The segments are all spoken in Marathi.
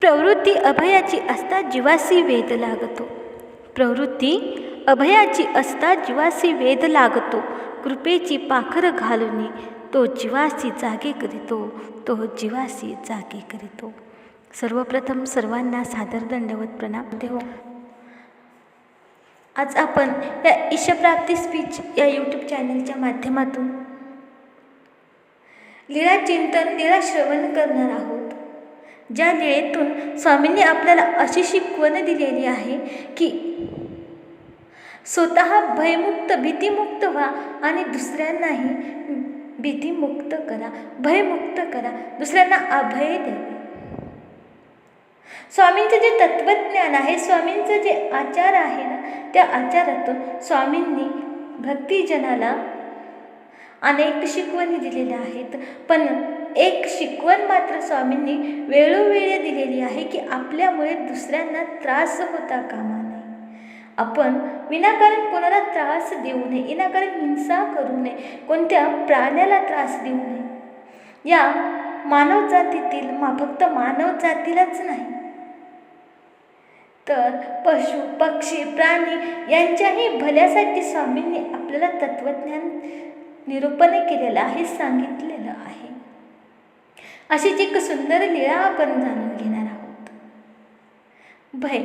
प्रवृत्ती अभयाची असता जीवासी वेद लागतो. प्रवृत्ती अभयाची असता जीवासी वेद लागतो. कृपेची पाखर घालून तो जीवासी जागे करीतो तो जीवासी जागे करीतो. सर्वप्रथम सर्वांना सादर दंडवत प्रणाम देव. आज आपण या ईशप्राप्ती स्पीच या यूट्यूब चॅनलच्या माध्यमातून लीळा चिंतन लीळा श्रवण करणार आहोत. ज्या निळेतून स्वामींनी आपल्याला अशी शिकवण दिलेली आहे की स्वतः भयमुक्त भीतीमुक्त व्हा आणि दुसऱ्यांनाही भीतीमुक्त करा भयमुक्त करा. दुसऱ्यांना अभय द्यावे स्वामींचं जे तत्वज्ञान आहे स्वामींचं जे आचार आहे ना त्या आचारातून स्वामींनी भक्तिजनाला अनेक शिकवणी दिलेल्या आहेत. पण एक शिकवण मात्र स्वामींनी वेळोवेळी दिलेली आहे की आपल्यामुळे दुसऱ्यांना त्रास होता कामा नये. आपण विनाकारण कोणाला त्रास देऊ नये विनाकारण हिंसा करू नये कोणत्या प्राण्याला त्रास देऊ नये. या मानव जातीतील मा फक्त मानव जातीलाच नाही. तर पशु पक्षी प्राणी यांच्याही भल्यासाठी स्वामींनी आपल्याला तत्वज्ञान निरूपण केलेलं आहे सांगितलेलं आहे. अशीच एक सुंदर लीळा आपण जाणून घेणार आहोत. भय.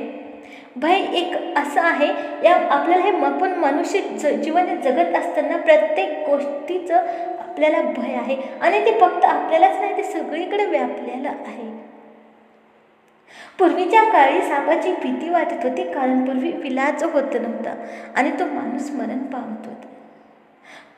भय एक असं आहे या आपल्याला हे आपण मनुष्य ज जीवन जगत असताना प्रत्येक गोष्टीचं आपल्याला भय आहे आणि ते फक्त आपल्यालाच नाही ते सगळीकडे व्यापलेलं आहे. पूर्वीच्या काळी सापाची भीती वाटत होती कारण पूर्वी विलाज होत नव्हता आणि तो माणूस मरण पावत होता.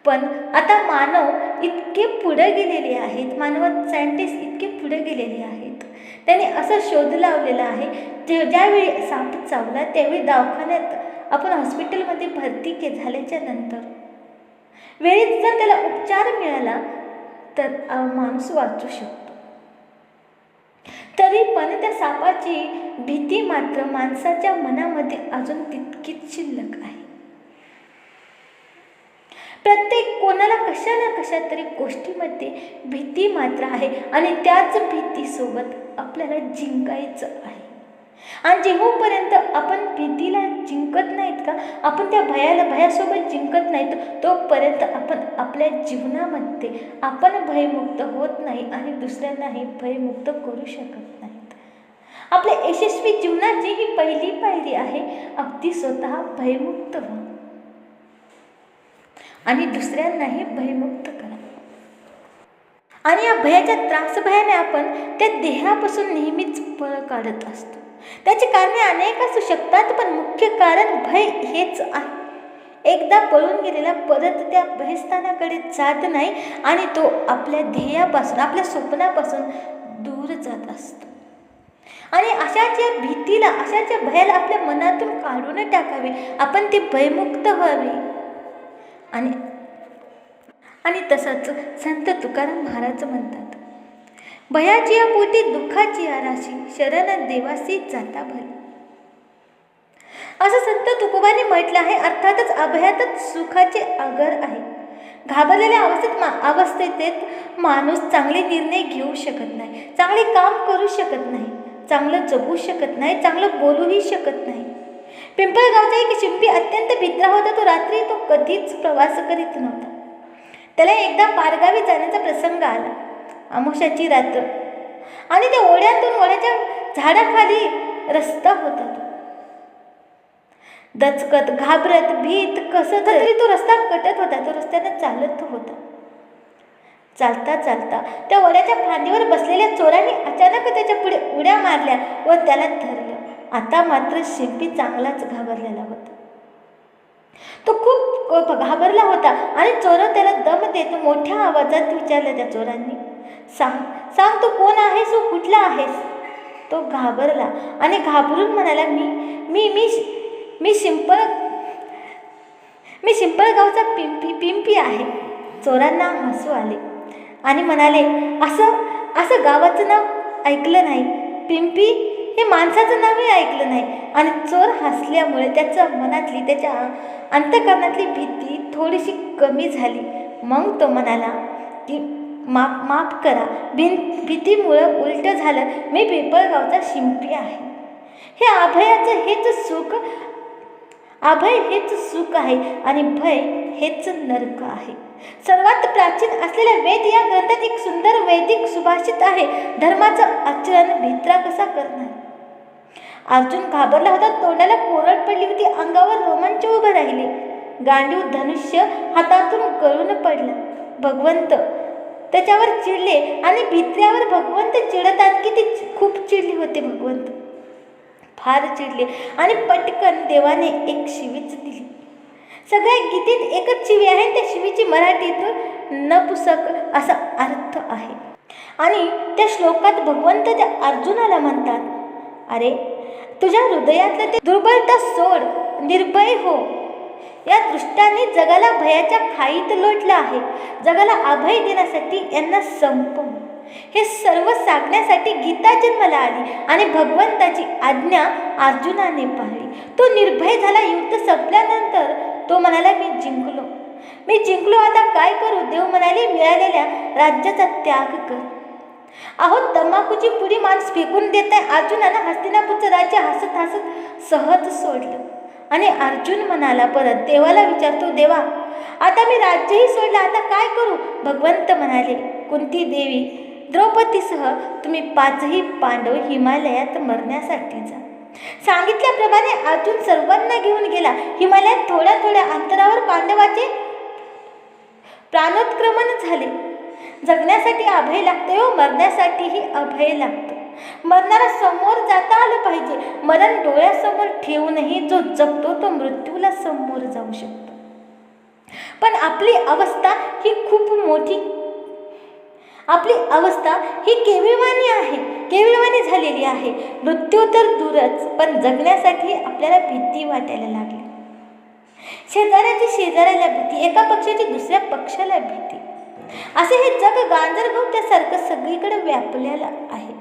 पण आता मानव इतके पुढे गेलेले आहेत मानव सायंटिस्ट इतके पुढे गेलेले आहेत. त्यांनी असा शोध लावलेला आहे जे ज्यावेळी साप चावला त्यावेळी दवाखान्यात आपण हॉस्पिटलमध्ये भरती के झाल्याच्यानंतर. वेळेत जर त्याला उपचार मिळाला तर माणूस वाचू शकतो. तरी पण त्या सापाची भीती मात्र माणसाच्या मनामध्ये अजून तितकीच शिल्लक आहे. प्रत्येक कोणाला कशा ना कशा तरी गोष्टीमध्ये भीती मात्र आहे आणि त्याच भीतीसोबत आपल्याला जिंकायचं आहे. आणि जेव्हापर्यंत आपण भीतीला जिंकत नाहीत का आपण त्या भयाला भयासोबत जिंकत नाहीत तोपर्यंत आपण आपल्या जीवनामध्ये आपण भयमुक्त होत नाही आणि दुसऱ्यांनाही भयमुक्त करू शकत नाहीत. आपल्या यशस्वी जीवनाची ही पहिली पायरी आहे अगदी स्वतः भयमुक्त व्हा आणि दुसऱ्यांनाही भयमुक्त करा. आणि या भयाच्या त्रासभयाने आपण त्या देहापासून नेहमीच पळ काढत असतो. त्याची कारणे अनेक असू शकतात पण मुख्य कारण भय हेच आहे. एकदा पळून गेलेला परत त्या भयस्थानाकडे जात नाही आणि तो आपल्या ध्येयापासून आपल्या स्वप्नापासून दूर जात असतो. आणि अशाच्या भीतीला अशाच्या भयाला आपल्या मनातून काढून टाकावे. आपण ते भयमुक्त व्हावे. आणि आणि तसंच संत तुकाराम महाराज म्हणतात भयाची या पोटी दुःखाची आराशी शरण देवासी जाता भली असं संत तुकोबाने म्हटलं आहे अर्थातच अभयातच सुखाचे आगर आहे. घाबरलेल्या अवस्थेत मा अवस्थेत माणूस चांगले निर्णय घेऊ शकत नाही चांगले काम करू शकत नाही चांगलं जगू शकत नाही चांगलं बोलूही शकत नाही. पिंपळगावचा एक शिंपी अत्यंत भित्रा होता. तो रात्री तो कधीच प्रवास करीत नव्हता. त्याला एकदा पारगावी जाण्याचा प्रसंग आला. अमुषाची रात्र. आणि त्या ओढ्यातून ओढ्याच्या झाडाखाली रस्ता होता तो. दचकत घाबरत भीत कसं तरी तो रस्ता कटत होता. तो रस्त्यानं चालत होता. चालता चालता त्या ओढ्याच्या फांदीवर बसलेल्या चोरांनी अचानक त्याच्या पुढे उड्या मारल्या व त्याला धरलं. आता मात्र शिंपी चांगलाच घाबरलेला होता. तो खूप घाबरला होता आणि चोर त्याला दम देत मोठ्या आवाजात विचारलं त्या चोरांनी सांग सांग तू कोण आहेस व कुठला आहेस? तो घाबरला आणि घाबरून म्हणाला मी मी मी मी शिंपळ मी शिंपळगावचा पिंपी पिंपी आहे. चोरांना हसू आले आणि म्हणाले असं असं गावाचं नाव ऐकलं नाही. पिंपी हे माणसाचं नावही ऐकलं नाही. आणि चोर हसल्यामुळे त्याच्या मनातली त्याच्या अंतकरणातली भीती थोडीशी कमी झाली. मग तो म्हणाला की माफ माफ करा. भिं भीतीमुळं उलटं झालं. मी पिपळगावचा शिंपी आहे. हे अभयाचं हेच सुख अभय हेच सुख आहे आणि भय हेच नरक आहे. सर्वात प्राचीन असलेल्या वेद या ग्रंथात एक सुंदर वैदिक सुभाषित आहे. धर्माचं आचरण भित्रा कसा करणार? अर्जुन घाबरला होता तोंडाला कोरड पडली होती अंगावर रोमांच उभं राहिले. गांडीव धनुष्य हातातून गळून पडलं. भगवंत त्याच्यावर चिडले आणि भित्र्यावर भगवंत चिडतात की ते खूप चिडले होते भगवंत. फार चिडले आणि पटकन देवाने एक शिवीच दिली. सगळ्या गीतेत एकच शिवी आहे त्या शिवीची मराठीतून नपुसक असा अर्थ आहे. आणि त्या श्लोकात भगवंत त्या अर्जुनाला म्हणतात अरे तुझ्या हृदयातलं ते दुर्बलता सोड निर्भय हो. या दृष्टाने जगाला भयाच्या खाईत लोटलं आहे. जगाला अभय देण्यासाठी यांना संपव. हे सर्व सांगण्यासाठी गीता जन्माला आली आणि भगवंताची आज्ञा अर्जुनाने पाहिली. तो निर्भय झाला युद्ध संपल्यानंतर तो म्हणाला मी जिंकलो. मी जिंकलो. आता काय करू? देव म्हणाले मिळालेल्या राज्याचा त्याग कर. अहो तंबाखूची पुरी माणूस फेकून देत आहे. अर्जुनानं हस्तिनापूरचं राज्य हसत हसत सहज सोडलं. आणि अर्जुन म्हणाला परत देवाला विचारतो देवा आता मी राज्यही सोडलं. आता काय करू? भगवंत म्हणाले कोणती देवी द्रौपदीसह तुम्ही पाचही पांडव हिमालयात मरण्यासाठी जा. सांगितल्याप्रमाणे अर्जुन सर्वांना घेऊन गेला. हिमालयात थोड्या थोड्या अंतरावर पांडवाचे प्राणोत्क्रमण झाले. जगण्यासाठी अभय लागते व मरण्यासाठीही अभय लागतो. मरणारा समोर जाता आलं पाहिजे. मरण डोळ्यासमोर ठेवूनही जो जगतो तो मृत्यूला समोर जाऊ शकतो. पण आपली अवस्था ही खूप मोठी आपली अवस्था ही केविळवाणी आहे केविळवाणी झालेली आहे. मृत्यू तर दूरच पण जगण्यासाठी आपल्याला भीती वाटायला लागली. शेजाऱ्याची शेजाऱ्याला भीती एका पक्षाची दुसऱ्या पक्षाला भीती. असे हे जग गांजरगवत्यासारखं सगळीकडे व्यापलेलं आहे.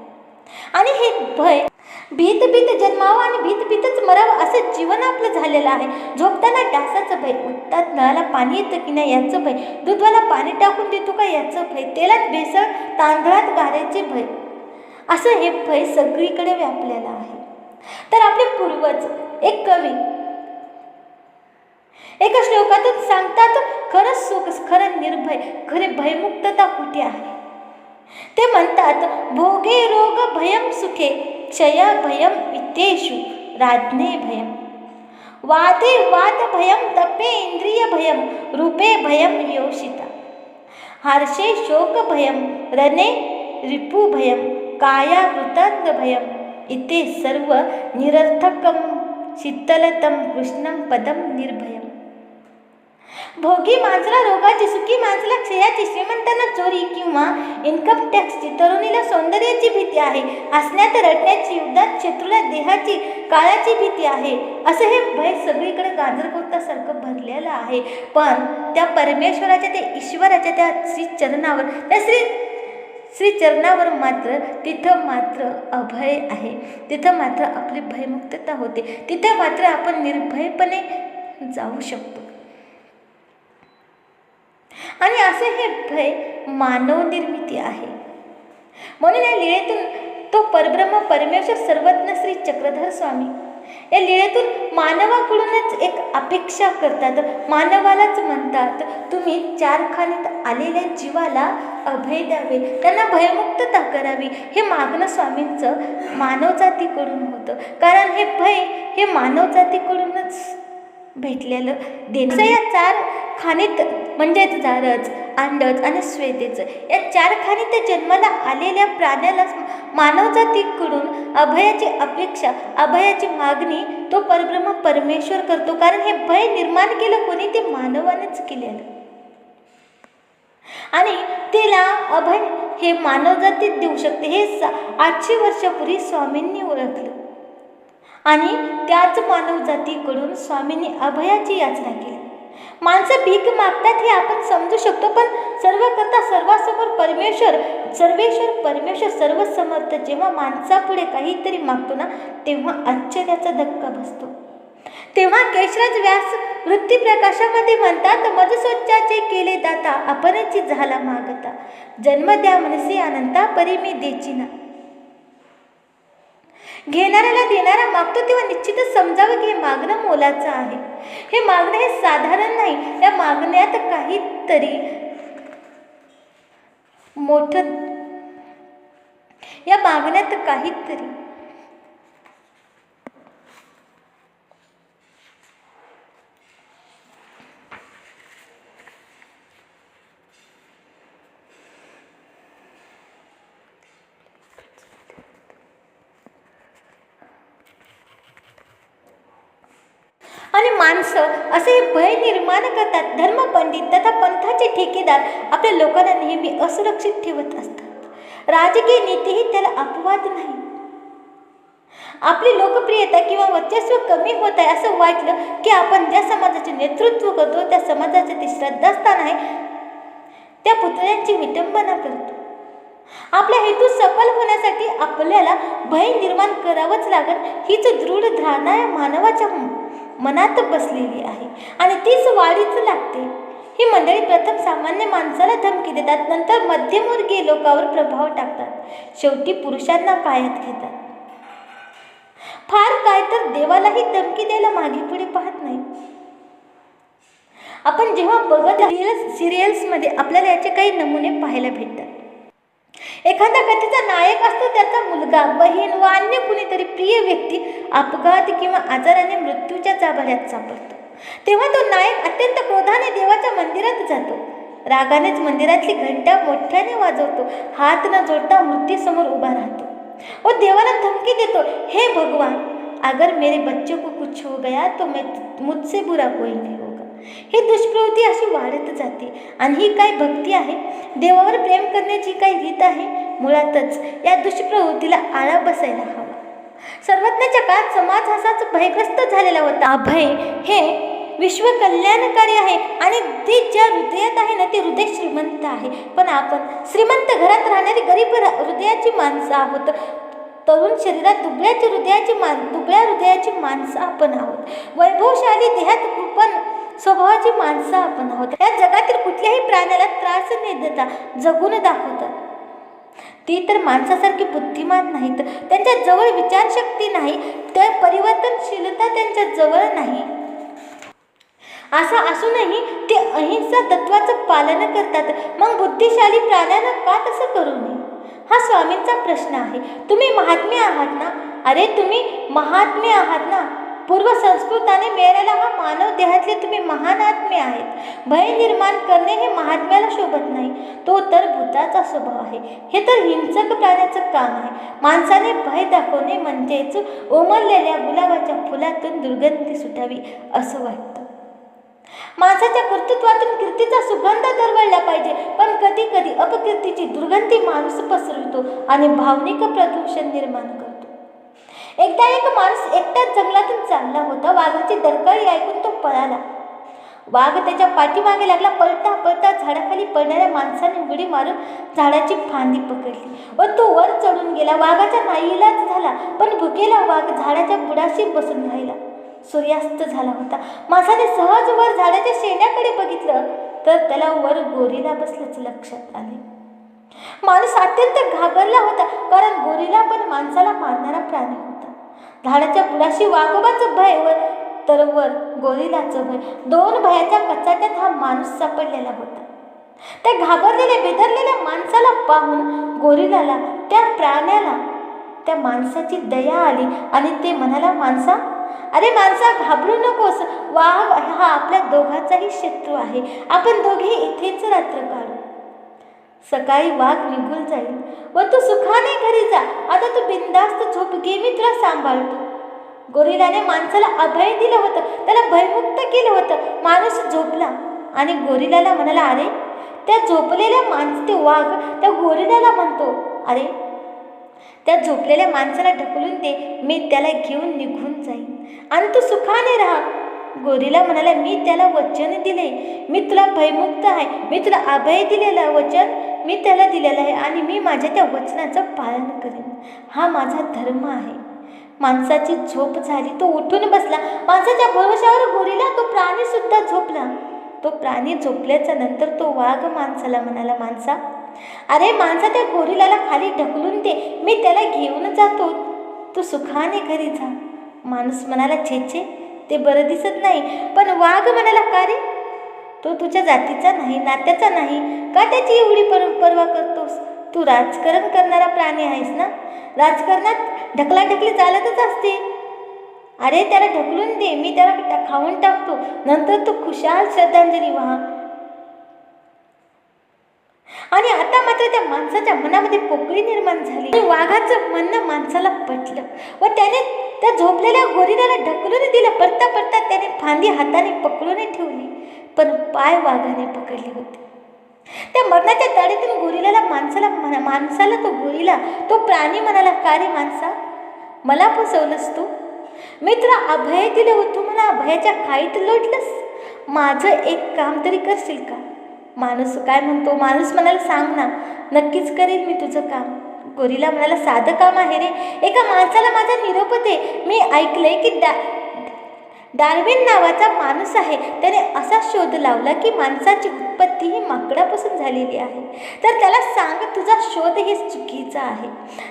आणि हे भय भीत भीत जन्मावं आणि भीत भीतच मरावं असं जीवन आपलं झालेलं आहे. झोपताना डासाचं भय उठतात नळाला पाणी येतं की नाही याचं भय दूधवाला पाणी टाकून देतो का याचं भय तेलात भेसळ तांदळात गाऱ्याचे भय. असं हे भय सगळीकडे व्यापलेलं आहे. तर आपले पूर्वज एक कवी एका श्लोकातून सांगतात खरंच सुख खरं निर्भय खरे भयमुक्तता कुठे आहे? ते म्हणतात भोगे रोग भयम सुखे क्षय भयम वित्तेषु राज्ञे भयं वादे वादभयं तपे रूपे भयं योषिता। हर्षे शोकभयं रणे रिपुभयं कायावृतान्तभयम् काया वृतांग भयम इते सर्व निरर्थकम शीतलतम कृष्णम भोगी मांजरा रोगाची सुखी माणसाला क्षयाची श्रीमंतांना चोरी किंवा इन्कम टॅक्सची तरुणीला सौंदर्याची भीती आहे. हसण्यात रडण्याची युद्धात शत्रूला देहाची काळाची भीती आहे. असं हे भय सगळीकडे गाजरकोतासारखं भरलेलं आहे. पण त्या परमेश्वराच्या त्या ईश्वराच्या त्या श्री चरणावर त्या श्री श्री चरणावर मात्र तिथं मात्र अभय आहे. तिथं मात्र आपली भयमुक्तता होते. तिथं मात्र आपण निर्भयपणे जाऊ शकतो. आणि असे हे भय मानवनिर्मिती आहे. म्हणून या लीळेतून तो परब्रह्म परमेश्वर सर्वज्ञ श्री चक्रधर स्वामी या लीळेतून मानवाकडूनच एक अपेक्षा करतात मानवालाच म्हणतात तुम्ही चार खाणीत आलेल्या जीवाला अभय द्यावे. त्यांना भयमुक्तता करावी. हे मागणं स्वामींचं मानवजातीकडून होतं. कारण हे भय हे मानवजातीकडूनच भेटलेलं देणं. या चार खाणीत म्हणजेच जारच अंडच आणि श्वेतेचं. या चार खाणीत जन्माला आलेल्या प्राण्याला मानवजातीकडून अभयाची अपेक्षा अभयाची मागणी तो परब्रह्म परमेश्वर करतो. कारण हे भय निर्माण केलं कोणी ते मानवानेच केलेलं. आणि तिला अभय हे मानवजातीत देऊ शकते. हे सा आठशे वर्षापूर्वी स्वामींनी ओळखलं. आणि त्याच मानवजातीकडून स्वामींनी अभयाची याचना केली. माणसं भीक मागतात हे आपण समजू शकतो पण सर्व करता सर्वासमोर परमेश्वर सर्वेश्वर परमेश्वर सर्व समर्थ जेव्हा माणसापुढे काहीतरी मागतो ना तेव्हा आश्चर्याचा धक्का बसतो. तेव्हा केशराज व्यास वृत्तीप्रकाशामध्ये म्हणतात मजसोच्चाचे केले दाता आपणची झाला मागता. जन्म द्या मनसी अनंता परिमी देची ना घेणाऱ्याला देणारा मागतो तेव्हा निश्चितच समजावं की हे मागणं मोलाचं आहे. हे मागणं हे साधारण नाही. या मागण्यात काहीतरी मोठं या मागण्यात काहीतरी आणि माणसं असे भय निर्माण करतात. धर्मपंडित तथा पंथाचे ठेकेदार आपल्या लोकांना नेहमी असुरक्षित ठेवत असतात. राजकीय नीतीही त्याला अपवाद नाही. आपली लोकप्रियता किंवा वर्चस्व कमी होत आहे असं वाटलं की आपण ज्या समाजाचे नेतृत्व करतो त्या समाजाचे ते श्रद्धास्थान आहे त्या पुतळ्यांची विटंबना करतो. आपला हेतू सफल होण्यासाठी आपल्याला भय निर्माण करावंच लागत हीच दृढ धारणा या मानवाच्या मनात बसलेली आहे आणि तीच वाढीच लागते. ही मंडळी प्रथम सामान्य माणसाला धमकी देतात नंतर मध्यमवर्गीय लोकांवर प्रभाव टाकतात. शेवटी पुरुषांना पायात घेतात. फार काय तर देवालाही धमकी द्यायला मागे पुढे पाहत नाही. आपण जेव्हा बघत सिरियल्समध्ये आपल्याला याचे काही नमुने पाहायला भेटतात. एखाद्या कथेचा नायक असतो त्याचा मुलगा बहीण व अन्य कुणीतरी प्रिय व्यक्ती अपघात किंवा आजाराने मृत्यूच्या जाभाऱ्यात सापडतो. तेव्हा तो नायक अत्यंत क्रोधाने देवाच्या मंदिरात जातो. रागानेच मंदिरातली घंटा मोठ्याने वाजवतो. हात न जोडता मृत्यूसमोर उभा राहतो. व देवाला धमकी देतो हे भगवान अगर मेरे बच्चे को कुछ हो गया तो मैं मुझसे बुरा कोई नहीं ही दुष्प्रवृत्ती अशी वाढत जाते. आणि ही काय भक्ती आहे? देवावर प्रेम करण्याची काही रीत आहे? मुळातच या दुष्प्रवृत्तीला आळा बसायला हवा. सर्वज्ञाच्या काळात समाज असाच भयग्रस्त झालेला होता. अभय हे विश्व कल्याणकारी आहे आणि ते ज्या हृदयात आहे ना ते हृदय श्रीमंत आहे. पण आपण श्रीमंत घरात राहणारी गरीब हृदयाची माणसं आहोत. तरुण शरीरात दुबळ्याची हृदयाची मान दुबळ्या हृदयाची माणसं आपण आहोत. वैभवशाली देहात पण स्वभावाची माणसं आपण आहोत. या जगातील कुठल्याही प्राण्याला त्रास न देता जगून दाखवतात. ती तर माणसासारखी बुद्धिमान नाहीत. त्यांच्या जवळ विचारशक्ती नाही. तर परिवर्तनशीलता त्यांच्या जवळ नाही. असं असूनही ते अहिंसा तत्वाचं पालन करतात. मग बुद्धिशाली प्राण्यानं का तसं करू नये? हा स्वामींचा प्रश्न आहे. तुम्ही महात्मे आहात ना? अरे तुम्ही महात्मे आहात ना? पूर्व संस्कृताने मिळालेला हा मानव देहातले तुम्ही महान आत्मे आहेत. भय निर्माण करणे हे महात्म्याला शोभत नाही. तो तर भूताचा स्वभाव आहे. हे तर हिंसक प्राण्याचं काम आहे. माणसाने भय दाखवणे म्हणजेच उमरलेल्या गुलाबाच्या फुलातून दुर्गंधी सुटावी असं वाटतं. माणसाच्या कर्तृत्वातून कीर्तीचा सुगंध दरवळला पाहिजे. पण कधी कधी अपकीर्तीची दुर्गंधी माणूस पसरवतो आणि भावनिक प्रदूषण निर्माण करतो. एकदा एक माणूस एकटाच जंगलातून चालला होता. वाघाची दरकाळी ऐकून तो पळाला. वाघ त्याच्या पाठीमागे लागला. पळता पळता झाडाखाली पडणाऱ्या माणसाने उडी मारून झाडाची फांदी पकडली व तो वर चढून गेला. वाघाचा नाईलाज झाला पण भुकेला वाघ झाडाच्या बुडाशी बसून राहिला. सूर्यास्त झाला होता. माणसाने सहज वर झाडाच्या शेंड्याकडे बघितलं तर त्याला वर गोरीला बसल्याचं लक्षात आले. माणूस अत्यंत घाबरला होता कारण गोरीला पण माणसाला मारणारा प्राणी होता. झाडाच्या बुडाशी वाघोबाचं भय व तर वर गोरिलाचं भय. दोन भयाच्या कचाट्यात हा माणूस सापडलेला होता. त्या घाबरलेल्या बेदरलेल्या माणसाला पाहून गोरिलाला त्या प्राण्याला त्या माणसाची दया आली आणि ते म्हणाला माणसा अरे माणसा घाबरू नकोस. वाघ हा आपल्या दोघाचाही शत्रू आहे. आपण दोघे इथेच रात्र काढू. सकाळी वाघ निघून जाईल व तू सुखाने घरी जा. आता तू बिंदास्त झोप घे मी तुला सांभाळतो. गोरिलाने माणसाला अभय दिलं होतं. त्याला भयमुक्त केलं होतं. माणूस झोपला आणि गोरिलाला म्हणाला अरे त्या झोपलेल्या माणस ते वाघ त्या गोरिलाला म्हणतो. अरे त्या झोपलेल्या माणसाला ढकलून दे. मी त्याला घेऊन निघून जाईन. आणि तू सुखाने राहा. गोरीला म्हणाला मी त्याला वचन दिले. मी तुला भयमुक्त आहे. मी तुला अभय दिलेलं वचन मी त्याला दिलेलं आहे आणि मी माझ्या त्या वचनाचं पालन करेन. हा माझा धर्म आहे. माणसाची झोप झाली तो उठून बसला. माणसाच्या भरोशावर गोरीला तो प्राणीसुद्धा झोपला. तो प्राणी झोपल्याच्या नंतर तो वाघ माणसाला म्हणाला माणसा अरे माणसा त्या गोरिलाला खाली ढकलून दे. मी त्याला घेऊन जातो. तू सुखाने घरी जा. माणूस म्हणाला छे छे ते बरं दिसत नाही. पण वाघ म्हणाला का रे? तो तुझ्या जातीचा नाही नात्याचा नाही. का त्याची एवढी पर पर्वा करतोस? तू राजकारण करणारा प्राणी आहेस ना? राजकारणात ढकलाढकली चालतच असते. अरे त्याला ढकलून दे. मी त्याला टा- खाऊन टाकतो. नंतर तू खुशाल श्रद्धांजली व्हा. आणि आता मात्र त्या माणसाच्या मनामध्ये पोकळी निर्माण झाली. आणि वाघाचं म्हणणं माणसाला पटलं व त्याने त्या झोपलेल्या गोरिलाला ढकलून दिलं. पडता पडता त्याने फांदी हाताने पकडून ठेवली पण पाय वाघाने पकडले होते. त्या मरणाच्या ताडीतून गोरिल्याला माणसाला म्हणा माणसाला तो गोरिला तो प्राणी म्हणाला का रे माणसा? मला फसवलंस तू? मी तुला अभय दिलं होतं मला अभयाच्या खाईत लोटलंस? माझं एक काम तरी करशील का? माणूस काय म्हणतो? माणूस म्हणाला सांग ना नक्कीच करेल मी तुझं काम. गोरीला म्हणाला साधं काम आहे रे. एका माणसाला माझा निरोप दे. मी ऐकलंय की डा डार्विन नावाचा माणूस आहे. त्याने असा शोध लावला की माणसाची उत्पत्ती ही माकडापासून झालेली आहे. तर त्याला सांग तुझा शोध हे चुकीचा आहे.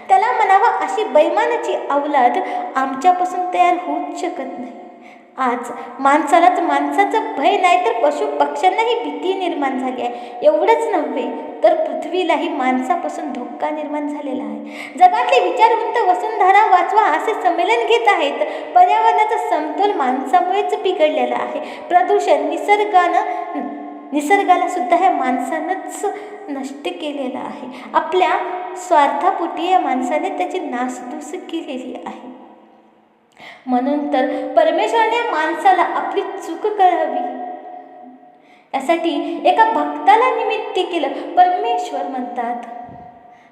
त्याला म्हणावं अशी बैमानाची अवलाद आमच्यापासून तयार होऊच शकत नाही. आज माणसालाच माणसाचं भय नाही तर पशु पक्ष्यांनाही भीती निर्माण झाली आहे. एवढंच नव्हे तर पृथ्वीलाही माणसापासून धोका निर्माण झालेला आहे. जगातले विचारवंत वसुंधरा वाचवा असे संमेलन घेत आहेत. पर्यावरणाचा समतोल माणसामुळेच बिघडलेला आहे. प्रदूषण निसर्गानं निसर्गाला सुद्धा ह्या माणसानंच नष्ट केलेलं आहे. आपल्या स्वार्थापोटी या माणसाने त्याची नासधूस केलेली आहे. म्हणून तर परमेश्वराने माणसाला आपली चूक करावी यासाठी एका भक्ताला निमित्त केलं परमेश्वर म्हणतात.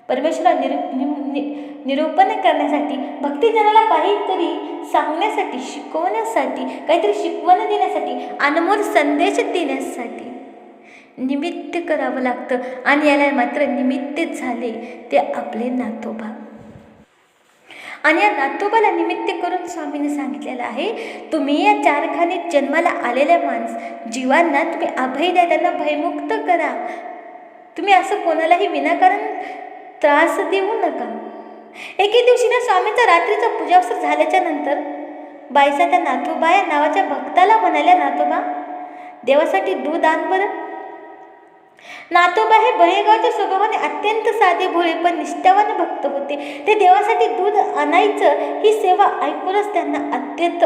परमेश्वरा निरूप नि- नि- निरूपण करण्यासाठी भक्तिजनाला काहीतरी सांगण्यासाठी शिकवण्यासाठी काहीतरी शिकवण देण्यासाठी अनमोल संदेश देण्यासाठी निमित्त करावं लागतं. आणि याला मात्र निमित्त झाले ते आपले नातोबा आणि या नातोबाला निमित्त करून स्वामीने सांगितलेलं आहे तुम्ही या चारखानीत जन्माला आलेल्या माणस जीवांना तुम्ही अभय द्या त्यांना भयमुक्त करा. तुम्ही असं कोणालाही विनाकारण त्रास देऊ नका. एके दिवशी ना स्वामींचा रात्रीचा पूजावसर झाल्याच्यानंतर बाईसा त्या नाथोबा या नावाच्या भक्ताला म्हणाल्या नाथोबा देवासाठी दूध आण बरं. नातोबा हे बहेगावच्या स्वभावाने अत्यंत साधे भोळे पण निष्ठावान भक्त होते. ते देवासाठी दूध आणायचं ही सेवा ऐकूनच त्यांना अत्यंत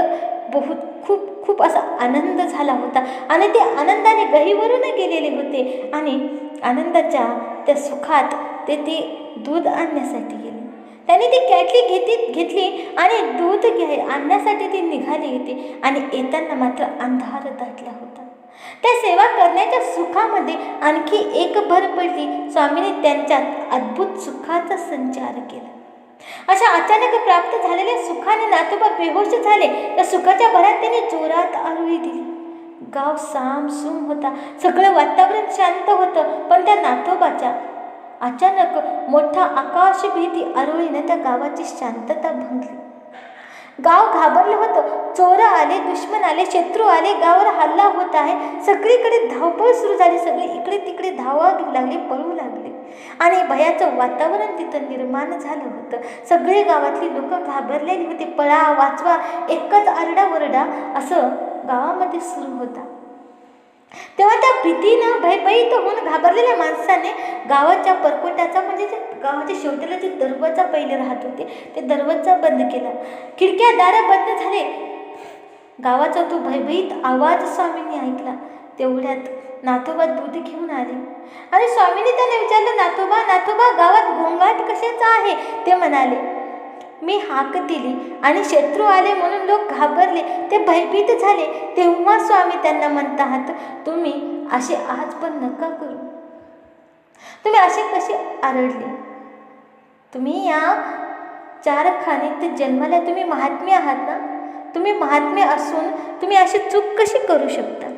बहुत खूप खूप असा आनंद झाला होता. आणि ते आनंदाने गहीवरून गेलेले होते. आणि आनंदाच्या त्या सुखात ते ते दूध आणण्यासाठी गेले. त्यांनी ती कॅटली घेतली घेतली आणि दूध घ्याय आणण्यासाठी ती निघाली होती. आणि येताना मात्र अंधार दाटला होता. त्या सेवा करण्याच्या सुखामध्ये आणखी एक भर पडली. स्वामीने त्यांच्यात अद्भुत सुखाचा संचार केला. अशा अचानक प्राप्त झालेल्या सुखाने नातोबा बेहोश झाले. त्या सुखाच्या भरात त्यांनी जोरात आरोळी दिली. गाव साम सुम होता. सगळं वातावरण शांत होतं. पण त्या नातोबाच्या अचानक मोठा आकाश भीती आरोळीनं त्या गावाची शांतता भंगली. गाव घाबरलं होतं. चोर आले दुश्मन आले शत्रू आले गावावर हल्ला होत आहे. सगळीकडे धावपळ सुरू झाली. सगळी इकडे तिकडे धावा घेऊ लागले पळू लागले. आणि भयाचं वातावरण तिथं निर्माण झालं होतं. सगळे गावातली लोक घाबरलेली होती. पळा वाचवा एकच आरडाओरडा असं गावामध्ये सुरू होता. तेव्हा त्या भीतीनं भयभीत होऊन घाबरलेल्या माणसाने गावाच्या परकोटाचा म्हणजे जे गावाच्या शेवटीला जे दरवाजा पहिले राहत होते ते दरवाजा बंद केला. खिडक्या दारं बंद झाले. गावाचा तो भयभीत आवाज स्वामींनी ऐकला. तेवढ्यात नाथोबा दूध घेऊन आले. आणि स्वामींनी त्याने विचारलं नाथोबा नाथोबा गावात गोंगाट कशाचा आहे? ते म्हणाले मी हाक दिली आणि शत्रू आले म्हणून लोक घाबरले. ते भयभीत झाले. तेव्हा स्वामी त्यांना म्हणतात तुम्ही असे आज पण नका करू. तुम्ही असे कसे आरडले? तुम्ही या चार खाणीत जन्माला तुम्ही महात्मे आहात ना? तुम्ही महात्मे असून तुम्ही अशी चूक कशी करू शकता?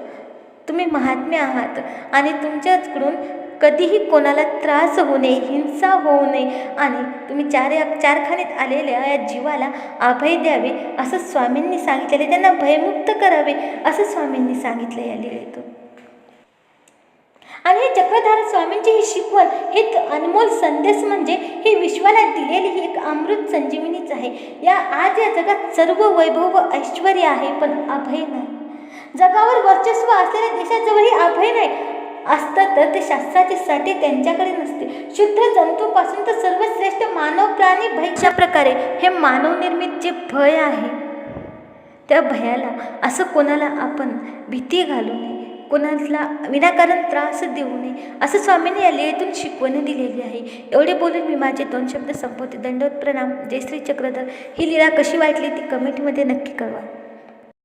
तुम्ही महात्मे आहात आणि तुमच्याचकडून कधीही कोणाला त्रास होऊ नये हिंसा होऊ नये आणि तुम्ही चार चारखान्यात आलेल्या या जीवाला अभय द्यावे असं स्वामींनी सांगितलेले त्यांना भयमुक्त करावे असं स्वामींनी सांगितलं या लिहिलेतून आणि हे चक्रधार स्वामींची ही शिकवण हे अनमोल संदेश म्हणजे ही विश्वाला दिलेली ही एक अमृत संजीवनीच आहे. या आज या जगात सर्व वैभव व ऐश्वर आहे पण अभय नाही. जगावर वर्चस्व असलेल्या देशाजवळही अभय नाही. असतं तर ते शास्त्राचे साठी त्यांच्याकडे नसते. शुद्ध जंतूपासून तर सर्वश्रेष्ठ मानव प्राणी भय अशा प्रकारे हे मानवनिर्मित जे भय आहे त्या भयाला असं कोणाला आपण भीती घालू नये कोणाला विनाकारण त्रास देऊ नये असं स्वामींनी या लिहितून शिकवण दिलेली आहे. एवढे बोलून मी माझे दोन शब्द संपवते. दंडवत प्रणाम. जय श्री चक्रधर. ही लीला कशी वाटली ती कमेंटमध्ये नक्की कळवा.